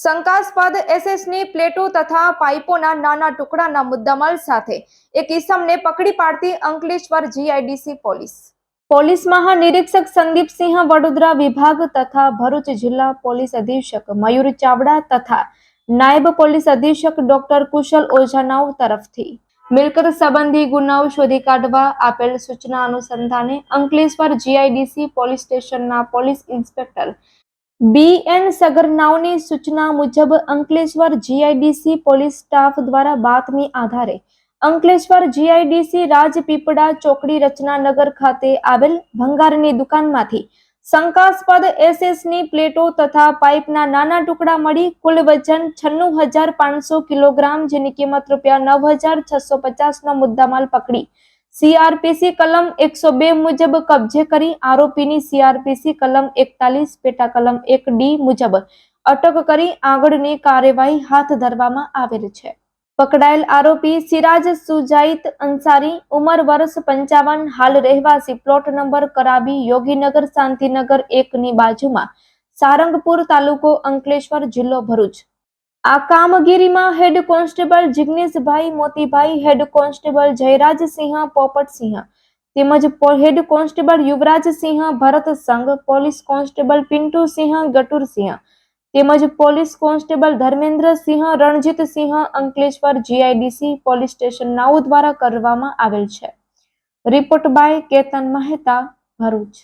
શંકાસ્પદ એસએસની પ્લેટો તથા પાઇપોના નાના ટુકડાના મુદ્દામાલ સાથે એક ઇસમને પકડી પાડતી અંકલેશ્વર જીઆઈડીસી પોલીસ. પોલીસ મહાનિરીક્ષક સંદીપસિંહ વડોદરા વિભાગ તથા ભરૂચ જિલ્લા પોલીસ અધિક્ષક મયુર ચાવડા તથા નાયબ પોલીસ અધિક્ષક ડોક્ટર કુશલ ઓઝાનાવ તરફથી. મિલકત સંબંધી ગુનાઓ શોધી કાઢવા આપેલ સૂચના અનુસંધાને અંકલેશ્વર જીઆઈડીસી પોલીસ સ્ટેશનના પોલીસ ઇન્સ્પેક્ટર બી એન સગરનાઓની સૂચના મુજબ અંકલેશ્વર જીઆઈડીસી પોલીસ સ્ટાફ દ્વારા બાતમી આધારે અંકલેશ્વર જીઆઈડીસી રાજપીપળા ચોકડી રચનાનગર ખાતે આવેલ ભંગારની દુકાનમાંથી શંકાસ્પદ એસએસની પ્લેટો તથા પાઇપના નાના ટુકડા મળી કુલ વજન છન્નું હજાર પાંચસો કિલોગ્રામ, જેની કિંમત રૂપિયા નવ હજાર છસો પચાસનો મુદ્દામાલ પકડી. સીઆરપીસી કલમ એકસો બે મુજબ કબજે કરી આરોપીની સીઆરપીસી કલમ એકતાલીસ, પેટા કલમ એક ડી મુજબ અટક કરી આગળની કાર્યવાહી હાથ ધરવામાં આવેલ છે. પકડાયેલ આરોપી સિરાજ સુજાઈત અંસારી ઉંમર વર્ષ પંચાવન, હાલ રહેવાસી પ્લોટ નંબર કરાબી, યોગીનગર, શાંતિનગર એકની બાજુમાં સારંગપુર તાલુકો અંકલેશ્વર જિલ્લો ભરૂચ. આ કામગીરીમાં હેડ કોન્સ્ટેબલ જિગ્નેશભાઈ મોતીભાઈ, હેડ કોન્સ્ટેબલ જયરાજસિંહ પોપટસિંહ તેમજ હેડ કોન્સ્ટેબલ યુવરાજસિંહ, ભરત સંઘ, પોલીસ કોન્સ્ટેબલ પિન્ટુસિંહ ગટુરસિંહ તેમજ police constable Dharmendrasinh Ranjitsinh Ankleshwar GIDC police station નાઉ દ્વારા કરવામાં આવેલ છે. Report by Ketan Mehta, Bharuch.